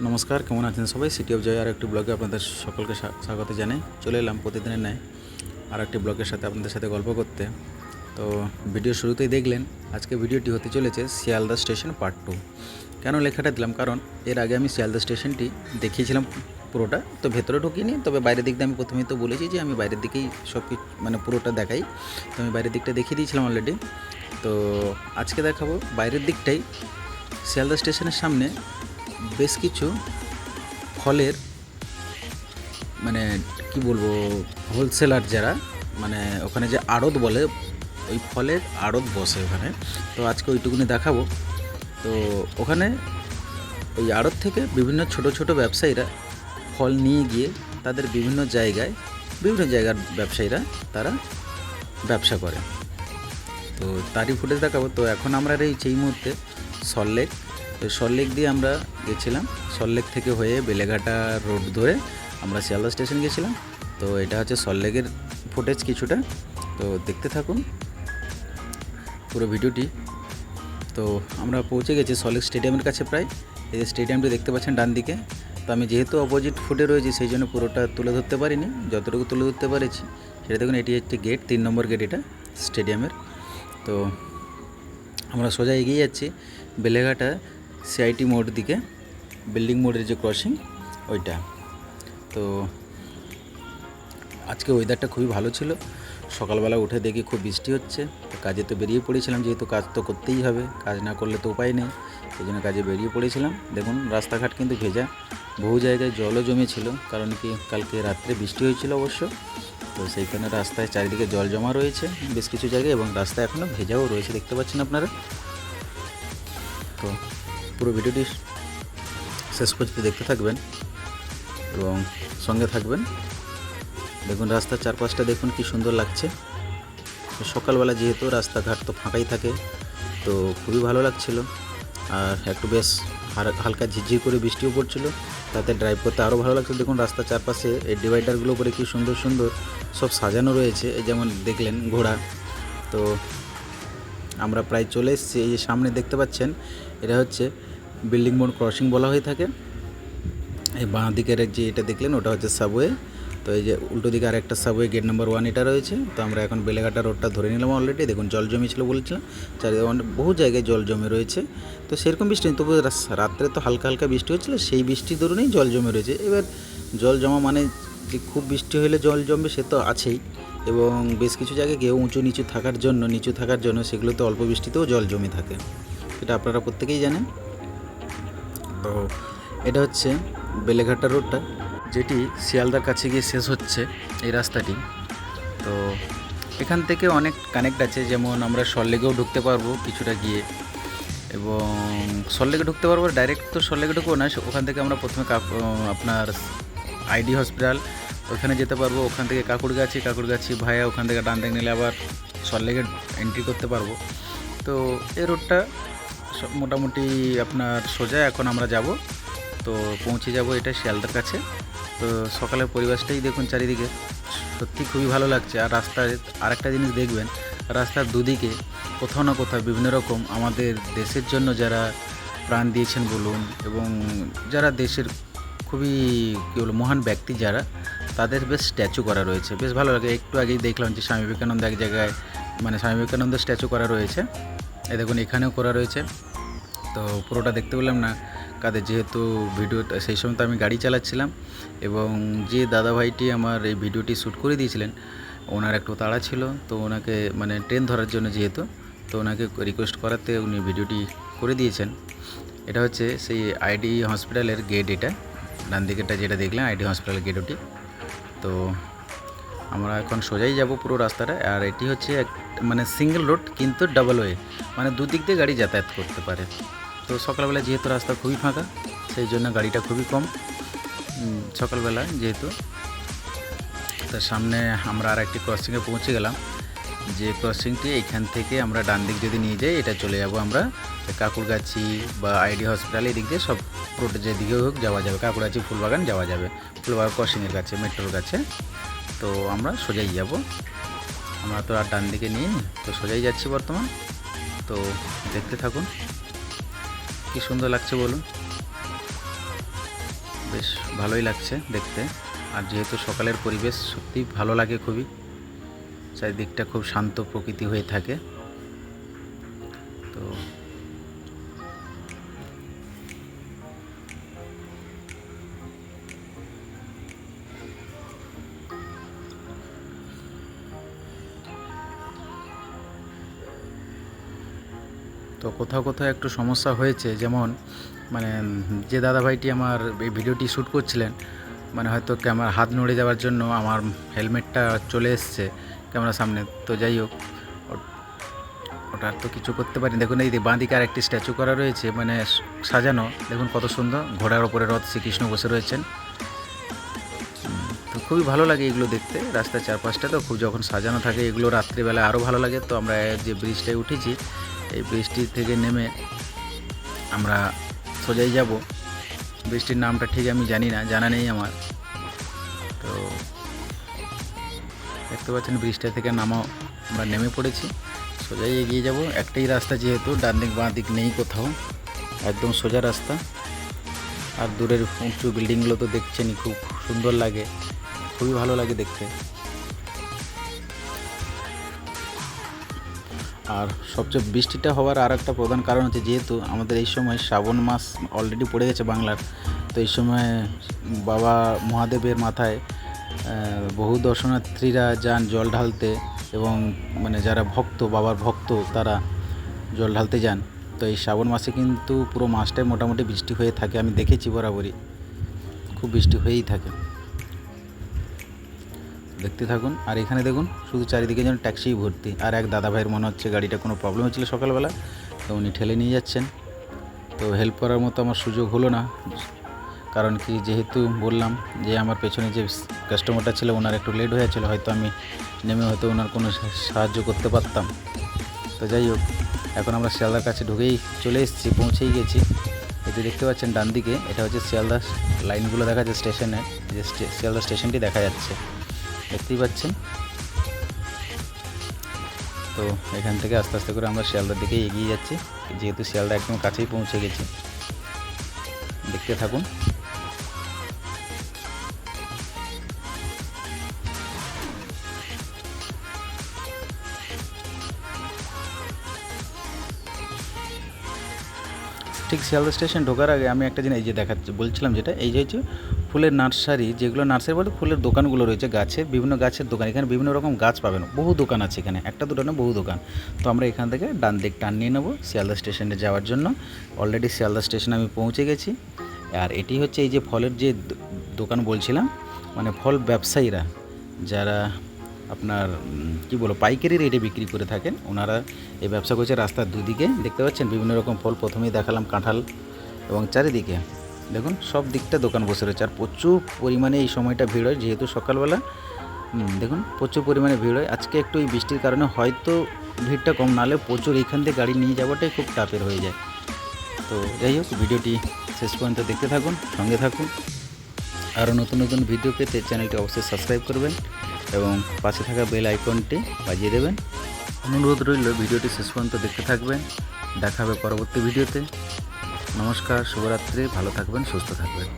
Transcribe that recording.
নমস্কার, কেমন আছেন সবাই? সিটি অফ জয় আর একটি ব্লগে আপনাদের সকলকে স্বা- স্বাগত জানাই। চলে এলাম প্রতিদিনের ন্যায় আর একটি ব্লগের সাথে আপনাদের সাথে গল্প করতে। তো ভিডিও শুরুতেই দেখলেন, আজকে ভিডিওটি হতে চলেছে শিয়ালদা স্টেশন পার্ট টু কেন লেখাটা দিলাম? কারণ এর আগে আমি শিয়ালদা স্টেশনটি দেখিয়েছিলাম পুরোটা, তো ভেতরে ঢুকিনি, তবে বাইরের দিকটা আমি প্রথমেই তো বলেছি যে আমি বাইরের দিকেই সব কিছু মানে পুরোটা দেখাই। তো আমি বাইরের দিকটা দেখিয়ে দিয়েছিলাম অলরেডি তো আজকে দেখাবো বাইরের দিকটাই। শিয়ালদা স্টেশনের সামনে বেশ কিছু ফলের মানে কি বলব হোলসেলার যারা মানে ওখানে যে আড়ত বলে, ওই ফলের আড়ত বসে ওখানে। তো আজকে ওইটুকুনি দেখাবো। তো ওখানে ওই আড়ত থেকে বিভিন্ন ছোট ছোট ব্যবসায়ীরা ফল নিয়ে গিয়ে তাদের বিভিন্ন জায়গায়, বিভিন্ন জায়গার ব্যবসায়ীরা তারা ব্যবসা করে। তো তারই ফুটেজ দেখাবো। তো এখন আমরা রয়েছি এই মুহূর্তে সল্লেক তো সল্লেক দিয়ে আমরা গেছিলাম। সল্লেক থেকে হয়ে বেলেঘাটা রোড ধরে আমরা শিয়ালদা স্টেশন গেছিলাম। তো এটা হচ্ছে সল্লেকের ফুটেজ কিছুটা। তো দেখতে থাকুন পুরো ভিডিওটি। তো আমরা পৌঁছে গেছি সল্লেক স্টেডিয়ামের কাছে প্রায়। এই যে স্টেডিয়ামটি দেখতে পাচ্ছেন ডান দিকে। তো আমি যেহেতু অপোজিট ফুটে রয়েছি, সেই জন্য পুরোটা তুলে ধরতে পারিনি। যতটুকু তুলে ধরতে পেরেছি। সেটা দেখুন, এটি একটি গেট তিন নম্বর গেট এটা স্টেডিয়ামের তো আমরা সোজা এগিয়ে যাচ্ছি বেলেঘাটা। সিআইটি মোড় দিকে বিল্ডিং মোড়ের যে ক্রসিং ওইটা। তো আজকে ওয়েদারটা খুবই ভালো ছিল। সকালবেলা উঠে দেখি খুব বৃষ্টি হচ্ছে। কাজে তো বেরিয়ে পড়েছিলাম, যেহেতু কাজ তো করতেই হবে, কাজ না করলে তো উপায় নেই। সেই জন্য কাজে বেরিয়ে পড়েছিলাম। দেখুন, রাস্তাঘাট কিন্তু ভেজা। বহু জায়গায় জলও জমেছিল, কারণ কি কালকে রাত্রে বৃষ্টি হয়েছিল অবশ্য। তো সেইখানে রাস্তায় চারিদিকে জল জমা রয়েছে, বেশ কিছু জায়গায়, এবং রাস্তা এখনও ভেজাও রয়েছে, দেখতে পাচ্ছেন আপনারা। তো পুরো ভিডিওটি শেষ পর্যন্ত দেখতে থাকবেন এবং সঙ্গে থাকবেন। দেখুন, রাস্তার চারপাশটা দেখুন কি সুন্দর লাগছে। সকালবেলা যেহেতু রাস্তাঘাট তো ফাঁকাই থাকে, তো খুবই ভালো লাগছিল। আর একটু বেশ হালকা ঝিরঝির করে বৃষ্টিও পড়ছিল, তাতে ড্রাইভ করতে আরও ভালো লাগছিল দেখুন, রাস্তার চারপাশে এই ডিভাইডারগুলো করে কি সুন্দর সুন্দর সব সাজানো রয়েছে। যেমন দেখলেন ঘোড়া। তো আমরা প্রায় চলে এসেছি, এই যে সামনে দেখতে পাচ্ছেন, এটা হচ্ছে বিল্ডিং মোড় ক্রসিং বলা হয়ে থাকে। এই বাঁ দিকের যে এটা দেখলেন, ওটা হচ্ছে সাবওয়ে তো এই যে উল্টো দিকে আরেকটা সাবওয়ে গেট নাম্বার ওয়ান এটা রয়েছে। তো আমরা এখন বেলেঘাটা রোডটা ধরে নিলাম অলরেডি দেখুন, জল জমি ছিল বলেছিলাম। চারিদিকে অনেক, বহু জায়গায় জল জমে রয়েছে। তো সেরকম বৃষ্টি নেই তবু রাত্রে তো হালকা হালকা বৃষ্টি হচ্ছিল, সেই বৃষ্টির দরুনই জল জমে রয়েছে। এবার জল জমা মানে যে খুব বৃষ্টি হলে জল জমবে সে তো আছেই। এবং বেশ কিছু জায়গায় কেউ উঁচু নিচু থাকার জন্য, নিচু থাকার জন্য সেগুলোতে অল্প বৃষ্টিতেও জল জমে থাকে। সেটা আপনারা প্রত্যেকেই জানেন। তো এটা হচ্ছে বেলেঘাটা রোডটা, যেটি শিয়ালদার কাছে গিয়ে শেষ হচ্ছে এই রাস্তাটি। তো এখান থেকে অনেক কানেক্ট আছে, যেমন আমরা সল্লেগেও ঢুকতে পারব কিছুটা গিয়ে। এবং সল্লেগে ঢুকতে পারব ডাইরেক্ট তো সল্লেগে ঢুকবো না ওখান থেকে আমরা প্রথমে আপনার আইডি হসপিটাল ওখানে যেতে পারব। ওখান থেকে কাকুরগাছি কাকুরগাছি ভাইয়া ওখান থেকে ডান দিক নিলে আবার সল্লেগে এন্ট্রি করতে পারব। তো এই রোডটা মোটামুটি আপনার সোজা এখন আমরা যাব। তো পৌঁছে যাব এটা শিয়ালদার কাছে। তো সকালের পরিবেশটাই দেখুন চারিদিকে। সত্যি খুবই ভালো লাগছে। আর রাস্তায় আরেকটা জিনিস দেখবেন, রাস্তার দুদিকে কোথাও না কোথাও বিভিন্ন রকম আমাদের দেশের জন্য যারা প্রাণ দিয়েছেন বলুন এবং যারা দেশের খুবই কী বলব, মহান ব্যক্তি যারা, তাদের বেশ স্ট্যাচু করা রয়েছে। বেশ ভালো লাগে। একটু আগেই দেখলাম যে স্বামী বিবেকানন্দ এক জায়গায় মানে স্বামী বিবেকানন্দ স্ট্যাচু করা রয়েছে। এ দেখুন এখানেও করা রয়েছে। তো পুরোটা দেখতে পেলাম না। কাদের যেহেতু ভিডিওটা সেই সময় তো আমি গাড়ি চালাচ্ছিলাম এবং যে দাদাভাইটি আমার এই ভিডিওটি শ্যুট করে দিয়েছিলেন, ওনার একটু তাড়া ছিল, তো ওনাকে মানে ট্রেন ধরার জন্য যেহেতু, তো ওনাকে রিকোয়েস্ট করাতে উনি ভিডিওটি করে দিয়েছেন। এটা হচ্ছে সেই আইডি হসপিটালের গেট এটা, ডান দিকেরটা যেটা দেখলাম আইডি হসপিটালের গেট ওটি। তো আমরা এখন সোজাই যাব পুরো রাস্তাটা, আর এটি হচ্ছে এক মানে সিঙ্গেল রোড কিন্তু ডাবল ওয়ে মানে দুদিক দিয়ে গাড়ি যাতায়াত করতে পারে। তো সকালবেলা যেহেতু রাস্তা খুবই ফাঁকা, সেই জন্য গাড়িটা খুবই কম। সকালবেলা যেহেতু তার সামনে আমরা আর একটি ক্রসিংয়ে পৌঁছে গেলাম। যে ক্রসিংটি এখান থেকে আমরা ডান দিক যদি নিয়ে যাই, এটা চলে যাব আমরা কাকুরগাছি বা আইডি হসপিটাল, এদিক দিয়ে সব রোডে যেদিকে হোক যাওয়া যাবে। কাকুরগাছি ফুলবাগান যাওয়া যাবে, ফুলবাগান ক্রসিংয়ের কাছে মেট্রোর কাছে। তো আমরা সোজাই যাব। আমরা তো আর ডান দিকে নিয়ে তো সোজাই যাচ্ছি বর্তমান। তো দেখতে থাকুন। কি সুন্দর লাগছে বলুন? বেশ ভালোই লাগছে দেখতে। আর যেহেতু সকালের পরিবেশ সত্যি ভালো লাগে খুবই, চারিদিকটা খুব শান্ত প্রকৃতি হয়ে থাকে। তো তো কোথাও কোথাও একটু সমস্যা হয়েছে। যেমন মানে যে দাদাভাইটি আমার এই ভিডিওটি শ্যুট করছিলেন মানে হয়তো ক্যামেরা, হাত নড়ে যাওয়ার জন্য আমার হেলমেটটা চলে এসছে ক্যামেরার সামনে। তো যাই হোক ও- ওটা আর তো কিছু করতে পারি দেখুন, এই বাঁদিকে আর একটি স্ট্যাচু করা রয়েছে মানে সাজানো। দেখুন কত সুন্দর, ঘোড়ার ওপরে রথ শ্রীকৃষ্ণ বসে রয়েছেন। তো খুবই ভালো লাগে এগুলো দেখতে, রাস্তার চারপাশটা তো খুব যখন সাজানো থাকে, এগুলো রাত্রিবেলা আরও ভালো লাগে। তো আমরা যে ব্রিজটায় উঠেছি এই ব্রিজটি থেকে নেমে আমরা সোজাই যাব। বৃষ্টির নামটা ঠিক আমি জানি না, জানা নেই আমার। তো দেখতে পাচ্ছেন ব্রিজটা থেকে নামাও আমরা নেমে পড়েছি। সোজাই এগিয়ে যাব। একটাই রাস্তা যেহেতু, ডান দিক বাঁ দিক নেই কোথাও। একদম সোজা রাস্তা। আর দূরের উঁচু বিল্ডিংগুলো তো দেখছেনই, খুব সুন্দর লাগে। খুবই ভালো লাগে দেখতে। আর সবচেয়ে বৃষ্টিটা হওয়ার আর একটা প্রধান কারণ হচ্ছে যেহেতু আমাদের এই সময় শ্রাবণ মাস অলরেডি পড়ে গেছে বাংলার, তো এই সময় বাবা মহাদেবের মাথায় বহু দর্শনার্থীরা যান জল ঢালতে এবং মানে যারা ভক্ত, বাবার ভক্ত, তারা জল ঢালতে যান। তো এই শ্রাবণ মাসে কিন্তু পুরো মাসটাই মোটামুটি বৃষ্টি হয়ে থাকে, আমি দেখেছি বরাবরই। খুব বৃষ্টি হয়েই থাকে। দেখতে থাকুন। আর এখানে দেখুন, শুধু চারিদিকে যেন ট্যাক্সিই ভর্তি। আর এক দাদা ভাইয়ের মনে হচ্ছে গাড়িটা কোনো প্রবলেম হচ্ছিল সকালবেলা, তো উনি ঠেলে নিয়ে যাচ্ছেন। তো হেল্প করার মতো আমার সুযোগ হলো না। কারণ কি, যেহেতু বললাম যে আমার পেছনে যে কাস্টমারটা ছিল, ওনার একটু লেট হয়েছিল হয়তো আমি নেমে হয়তো ওনার কোনো সাহায্য করতে পারতাম। তো যাই হোক, এখন আমরা শিয়ালদার কাছে ঢুকেই চলে এসেছি, পৌঁছেই গেছি। এটি দেখতে পাচ্ছেন ডান দিকে এটা হচ্ছে শিয়ালদা লাইনগুলো দেখা যাচ্ছে স্টেশনে যে স্টে- শিয়ালদা স্টেশনটি দেখা যাচ্ছে। দেখতেই পাচ্ছেন। তো এখান থেকে আস্তে আস্তে করে আমরা শিয়ালদার দিকে এগিয়ে যাচ্ছি। যেহেতু শিয়ালদা একদম কাছেই পৌঁছে গেছি। দেখতে থাকুন। ঠিক শিয়ালদা স্টেশন ঢোকার আগে আমি একটা জিনিস এই যে দেখাচ্ছি, বলছিলাম যেটা, এই যে হচ্ছে ফুলের নার্সারি, যেগুলো নার্সারি বলতে ফুলের দোকানগুলো রয়েছে গাছের বিভিন্ন গাছের দোকান। এখানে বিভিন্ন রকম গাছ পাবেন। বহু দোকান আছে এখানে। একটা, দুটো না, বহু দোকান। তো আমরা এখান থেকে ডান দিক টান নিয়ে নেব শিয়ালদা স্টেশনে যাওয়ার জন্য। অলরেডি শিয়ালদা স্টেশনে আমি পৌঁছে গেছি। আর এটি হচ্ছে এই যে ফলের যে দোকান বলছিলাম মানে ফল ব্যবসায়ীরা যারা আপনার কি বলো পাইকারি রেটে বিক্রি করে থাকেন, ওনারা এই ব্যবসা করছে রাস্তার দুদিকে। দেখতে পাচ্ছেন বিভিন্ন রকম ফল প্রথমেই দেখালাম কাঁঠাল এবং চারিদিকে। দেখুন, সব দিকটা দোকান বসে রয়েছে। আর প্রচুর পরিমাণে এই সময়টা ভিড় হয়, যেহেতু সকালবেলা। দেখুন, প্রচুর পরিমাণে ভিড় হয়। আজকে একটু এই বৃষ্টির কারণে হয়তো ভিড়টা কম, নাহলে প্রচুর এইখান থেকে গাড়ি নিয়ে যাওয়াটাই খুব টাফের হয়ে যায়। তো যাই হোক, ভিডিওটি শেষ পর্যন্ত দেখতে থাকুন, সঙ্গে থাকুন। আরও নতুন নতুন ভিডিও পেতে চ্যানেলটি অবশ্যই সাবস্ক্রাইব করবেন এবং পাশে থাকা বেল আইকনটি বাজিয়ে দেবেন। অনুরোধ রইল, ভিডিওটি শেষ পর্যন্ত দেখতে থাকবেন। দেখা হবে পরবর্তী ভিডিওতে। নমস্কার শুভরাত্রি ভালো থাকবেন সুস্থ থাকবেন।